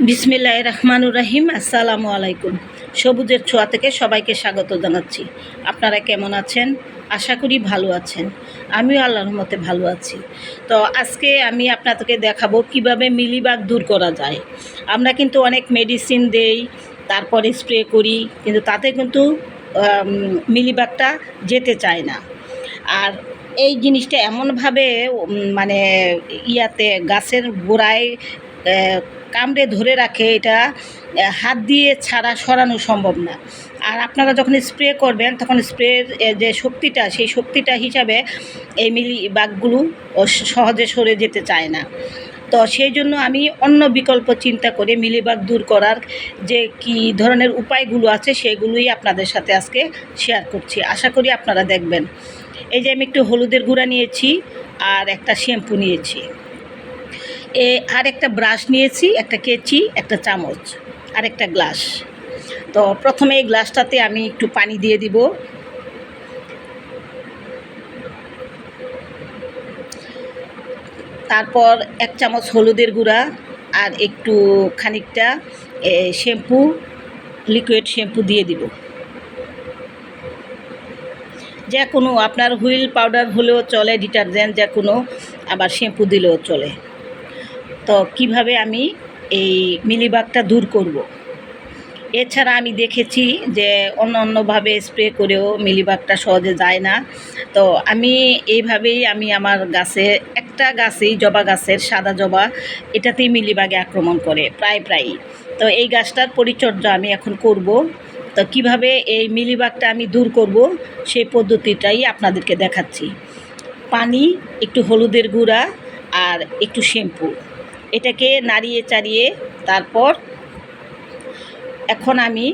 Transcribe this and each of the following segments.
বিসমিল্লাহ রহমানুর রাহিম, আসসালামু আলাইকুম। সবুজের ছোঁয়া থেকে সবাইকে স্বাগত জানাচ্ছি। আপনারা কেমন আছেন? আশা করি ভালো আছেন। আমিও আল্লাহর মতে ভালো আছি। তো আজকে আমি আপনাদেরকে দেখাবো কীভাবে মিলিবাগ দূর করা যায়। আমরা কিন্তু অনেক মেডিসিন দেই, তারপরে স্প্রে করি, কিন্তু তাতে কিন্তু মিলিবাগটা যেতে চায় না। আর এই জিনিসটা এমনভাবে মানে ইয়াতে গাছের গোড়ায় কামড়ে ধরে রাখে, এটা হাত দিয়ে ছাড়া, সরানো সম্ভব না। আর আপনারা যখন স্প্রে করবেন, তখন স্প্রের যে শক্তিটা, সেই শক্তিটা হিসাবে এই মিলি বাঘগুলো সহজে সরে যেতে চায় না। তো সেই জন্য আমি অন্য বিকল্প চিন্তা করে মিলিবাগ দূর করার যে কি ধরনের উপায়গুলো আছে, সেগুলোই আপনাদের সাথে আজকে শেয়ার করছি। আশা করি আপনারা দেখবেন। এই যে আমি একটু হলুদের গুঁড়া নিয়েছি, আর একটা শ্যাম্পু নিয়েছি। এ আর একটা ব্রাশ নিয়েছি, একটা কেচি, একটা চামচ আর একটা গ্লাস। তো প্রথমে এই গ্লাসটাতে আমি একটু পানি দিয়ে দিব। তারপর এক চামচ হলুদের গুঁড়া আর একটু খানিকটা শ্যাম্পু, লিকুইড শ্যাম্পু দিয়ে দিব। যে কোনো, আপনার হুইল পাউডার হলেও চলে, ডিটারজেন্ট যে কোনো, আবার শ্যাম্পু দিলেও চলে। তো কীভাবে আমি এই মিলিবাগটা দূর করব। এছাড়া আমি দেখেছি যে অন্য অন্যভাবে স্প্রে করেও মিলিবাগটা সহজে যায় না। তো আমি এইভাবেই আমি আমার গাছে, একটা গাছেই জবা গাছের সাদা জবা, এটাতেই মিলিবাগে আক্রমণ করে, প্রায় প্রায়ই। তো এই গাছটার পরিচর্যা আমি এখন করব। তো কীভাবে এই মিলিবাগটা আমি দূর করব সেই পদ্ধতিটাই আপনাদেরকে দেখাচ্ছি। পানি, একটু হলুদের গুঁড়া আর একটু শ্যাম্পু। এটাকে নাড়িয়ে চাড়িয়ে তারপর এখন আমি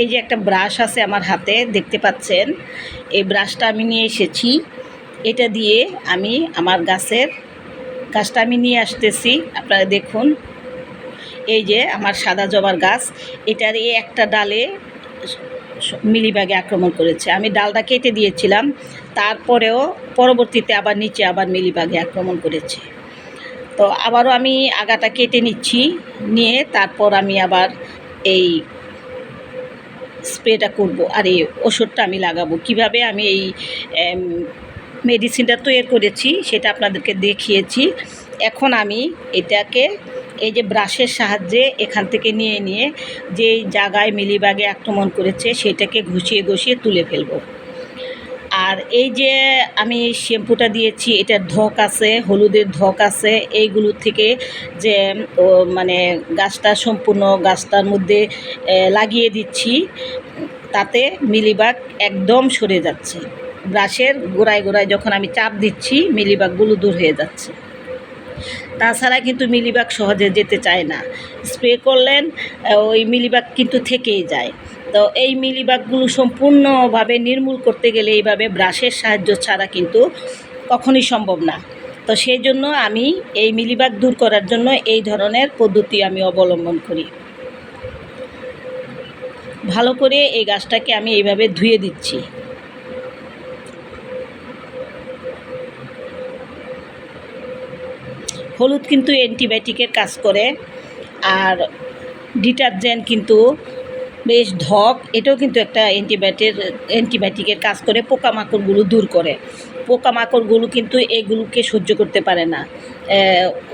এই যে একটা ব্রাশ আছে আমার হাতে, দেখতে পাচ্ছেন, এই ব্রাশটা আমি নিয়ে এসেছি। এটা দিয়ে আমি আমার গাছের গাছটা আমি নিয়ে আসতেছি। আপনারা দেখুন, এই যে আমার সাদা জবার গাছ, এটার এই একটা ডালে মিলিবাগে আক্রমণ করেছে। আমি ডালটা কেটে দিয়েছিলাম, তারপরেও পরবর্তীতে আবার নিচে আবার মিলিবাগে আক্রমণ করেছে। তো আবারও আমি আগাটা কেটে নিচ্ছি, নিয়ে তারপর আমি আবার এই স্প্রেটা করব আর এই ওষুধটা আমি লাগাবো। কীভাবে আমি এই মেডিসিনটা তৈরি করেছি সেটা আপনাদেরকে দেখিয়েছি। এখন আমি এটাকে এই যে ব্রাশের সাহায্যে এখান থেকে নিয়ে নিয়ে যে জায়গায় মিলিবাগে আক্রমণ করেছে সেটাকে ঘষিয়ে ঘষিয়ে তুলে ফেলব। আর এই যে আমি শ্যাম্পুটা দিয়েছি এটার ধক আছে, হলুদের ধক আছে এইগুলোর থেকে যে মানে গাছটা সম্পূর্ণ গাছটার মধ্যে লাগিয়ে দিচ্ছি, তাতে মিলিবাগ একদম সরে যাচ্ছে। ব্রাশের গোড়ায় গোড়ায় যখন আমি চাপ দিচ্ছি, মিলিবাগগুলো দূর হয়ে যাচ্ছে। তাছাড়া কিন্তু মিলিবাগ সহজে যেতে চায় না। স্প্রে করলেন ওই মিলিবাগ কিন্তু থেকেই যায়। তো এই মিলিবাগগুলো সম্পূর্ণভাবে নির্মূল করতে গেলে এইভাবে ব্রাশের সাহায্য ছাড়া কিন্তু কখনই সম্ভব না। তো সেই জন্য আমি এই মিলিবাগ দূর করার জন্য এই ধরনের পদ্ধতি আমি অবলম্বন করি। ভালো করে এই গাছটাকে আমি এইভাবে ধুয়ে দিচ্ছি। হলুদ কিন্তু অ্যান্টিবায়োটিকের কাজ করে, আর ডিটারজেন্ট কিন্তু বেশ ধক, এটাও কিন্তু একটা অ্যান্টিবায়োটিক, অ্যান্টিবায়োটিকের কাজ করে, পোকামাকড়গুলো দূর করে। পোকামাকড়গুলো কিন্তু এগুলোকে সহ্য করতে পারে না।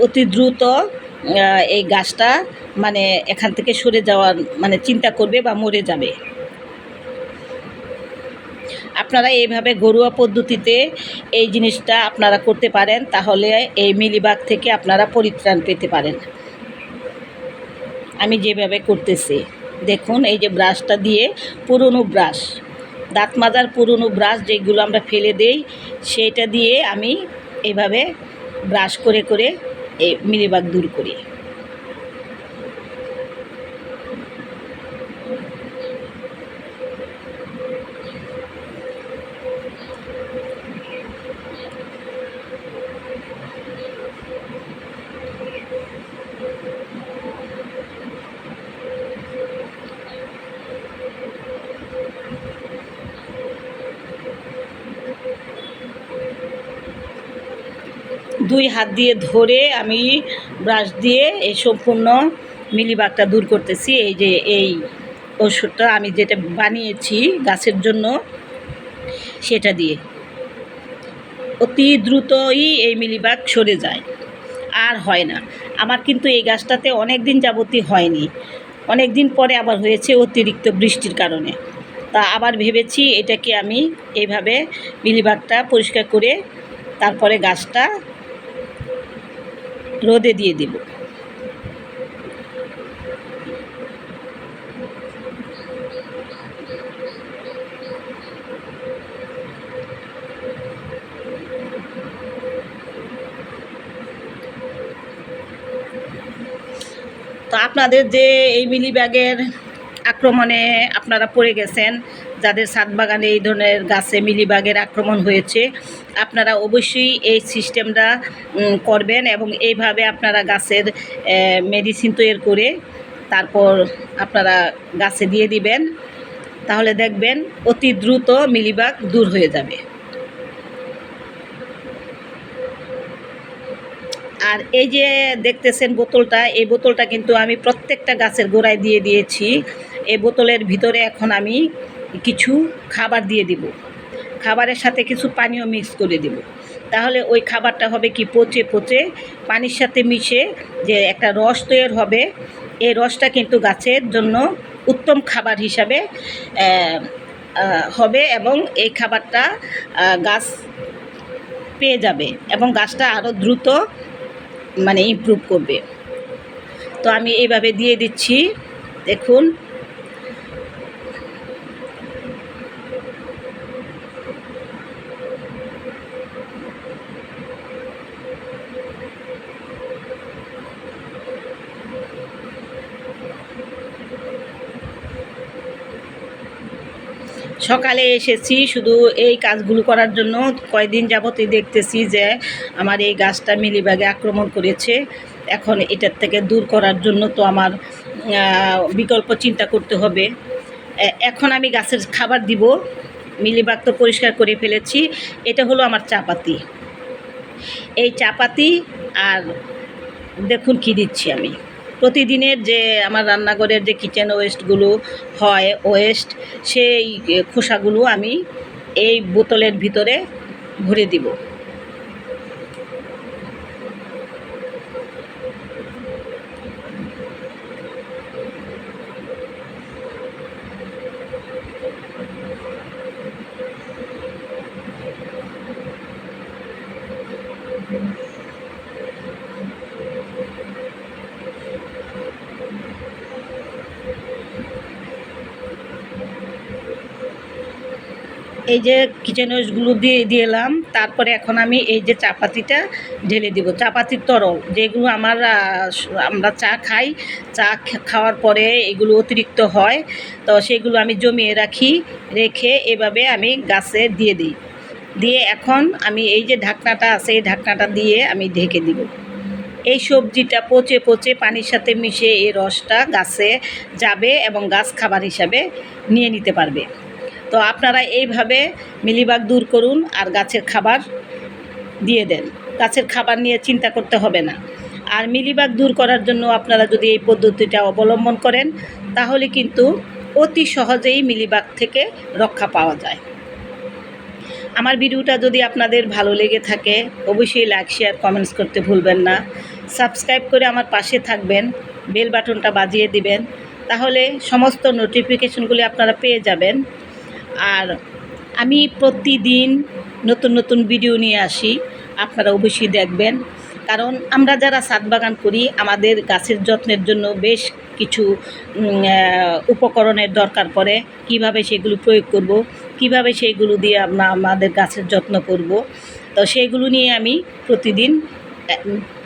অতি দ্রুত এই গাছটা মানে এখান থেকে সরে যাওয়ার মানে চিন্তা করবে বা মরে যাবে। আপনারা এইভাবে ঘরোয়া পদ্ধতিতে এই জিনিসটা আপনারা করতে পারেন, তাহলে এই মিলিবাগ থেকে আপনারা পরিত্রাণ পেতে পারেন। আমি যেভাবে করতেছি। দেখুন, এই যে ব্রাশটা দিয়ে পুরনো ব্রাশ দাঁত মাজার পুরনো ব্রাশ যেগুলো আমরা ফেলে দেই সেটা দিয়ে আমি এভাবে ব্রাশ করে করে এই মিলিবাগ দূর করি। দুই হাত দিয়ে ধরে আমি ব্রাশ দিয়ে এই সম্পূর্ণ মিলিবাগটা দূর করতেছি। এই যে এই ওষুধটা আমি যেটা বানিয়েছি গাছের জন্য, সেটা দিয়ে। অতি দ্রুতই এই মিলিবাগ সরে যায়। আর হয় না। আমার কিন্তু এই গাছটাতে অনেক দিন যাবতই হয়নি। অনেক দিন পরে আবার হয়েছে অতিরিক্ত বৃষ্টির কারণে। তা আবার ভেবেছি এটাকে আমি এইভাবে মিলিবাগটা পরিষ্কার করে তারপরে গাছটা রোদে দিয়ে দিব। তো আপনাদের যে এই মিলি ব্যাগের আক্রমণে আপনারা পড়ে গেছেন, যাদের ছাদ বাগানে এই ধরনের গাছে মিলিবাগের আক্রমণ হয়েছে আপনারা অবশ্যই এই সিস্টেমটা করবেন এবং এইভাবে আপনারা গাছের মেডিসিন তৈরি করে তারপর আপনারা গাছে দিয়ে দিবেন। তাহলে দেখবেন অতি দ্রুত মিলিবাগ দূর হয়ে যাবে। আর এই যে দেখতেছেন বোতলটা, এই বোতলটা কিন্তু আমি প্রত্যেকটা গাছের গোড়ায় দিয়ে দিয়েছি। এই বোতলের ভিতরে এখন আমি কিছু খাবার দিয়ে দিব। খাবারের সাথে কিছু পানীয় মিক্স করে দিব। তাহলে ওই খাবারটা হবে কি পচে পচে, পানির সাথে মিশে যে একটা রস তৈরি হবে, এই রসটা কিন্তু গাছের জন্য উত্তম খাবার হিসাবে হবে এবং এই খাবারটা গাছ পেয়ে যাবে এবং গাছটা আরও দ্রুত মানে ইমপ্রুভ করবে। তো আমি এইভাবে দিয়ে দিচ্ছি। দেখুন সকালে এসেছি শুধু এই কাজগুলো করার জন্য। কয়দিন যাবতই দেখতেছি যে আমার এই গাছটা মিলিবাগে আক্রমণ করেছে। এখন এটার থেকে দূর করার জন্য তো আমার বিকল্প চিন্তা করতে হবে। এখন আমি গাছের খাবার দিব। মিলিবাগ তো পরিষ্কার করে ফেলেছি। এটা হলো আমার চাপাতি। এই চাপাতি আর দেখুন কি দিচ্ছি আমি। প্রতিদিনের যে আমার রান্নাঘরের যে কিচেন ওয়েস্টগুলো হয় ওয়েস্ট সেই খোসাগুলো আমি এই বোতলের ভিতরে ভরে দিব। এই যে কিচেন ওয়েস্টগুলো দিয়ে দিলাম, তারপরে এখন আমি এই যে চাপাতিটা ঢেলে দিব, চাপাতির তরল, যেগুলো আমার আমরা চা খাই, চা খাওয়ার পরে এগুলো অতিরিক্ত হয়, তো সেগুলো আমি জমিয়ে রাখি, রেখে এভাবে আমি গাছে দিয়ে দিই। দিয়ে এখন আমি এই যে ঢাকনাটা আছে, এই ঢাকনাটা দিয়ে আমি ঢেকে দিব। এই সবজিটা পচে পচে পানির সাথে মিশে এই রসটা গাছে যাবে এবং গাছ খাবার হিসাবে নিয়ে নিতে পারবে। তো আপনারা এইভাবে মিলিবাগ দূর করুন আর গাছের খাবার দিয়ে দেন। গাছের খাবার নিয়ে চিন্তা করতে হবে না। আর মিলিবাগ দূর করার জন্য আপনারা যদি এই পদ্ধতিটা অবলম্বন করেন, তাহলে কিন্তু অতি সহজেই মিলিবাগ থেকে রক্ষা পাওয়া যায়। আমার ভিডিওটা যদি আপনাদের ভালো লেগে থাকে, অবশ্যই লাইক, শেয়ার, কমেন্টস করতে ভুলবেন না। সাবস্ক্রাইব করে আমার পাশে থাকবেন, বেল বাটনটা বাজিয়ে দিবেন। তাহলে সমস্ত নোটিফিকেশনগুলি আপনারা পেয়ে যাবেন। আর আমি প্রতিদিন নতুন নতুন ভিডিও নিয়ে আসি। আপনারা অবশ্যই দেখবেন। কারণ আমরা যারা ছাদ বাগান করি, আমাদের গাছের যত্নের জন্য বেশ কিছু উপকরণের দরকার পড়ে। কীভাবে সেগুলো প্রয়োগ করব, কীভাবে সেইগুলো দিয়ে আমরা আমাদের গাছের যত্ন করব। তো সেইগুলো নিয়ে আমি প্রতিদিন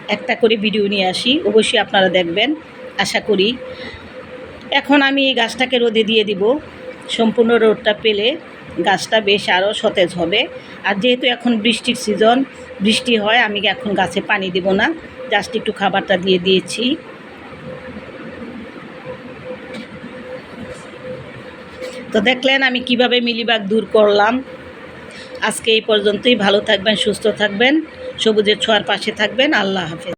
একটা করে ভিডিও নিয়ে আসি। অবশ্যই আপনারা দেখবেন। আশা করি। এখন আমি এই গাছটাকে রোদে দিয়ে দিব। সম্পূর্ণ রোদটা পেলে গাছটা বেশ আরও সতেজ হবে। আর যেহেতু এখন বৃষ্টির সিজন, বৃষ্টি হয়, আমি এখন গাছে পানি দেব না। জাস্ট একটু খাবারটা দিয়ে দিয়েছি। তো দেখলেন আমি কীভাবে মিলিবাগ দূর করলাম। আজকে এই পর্যন্তই, ভালো থাকবেন, সুস্থ থাকবেন, সবুজের ছোঁয়ার পাশে থাকবেন। আল্লাহ হাফেজ।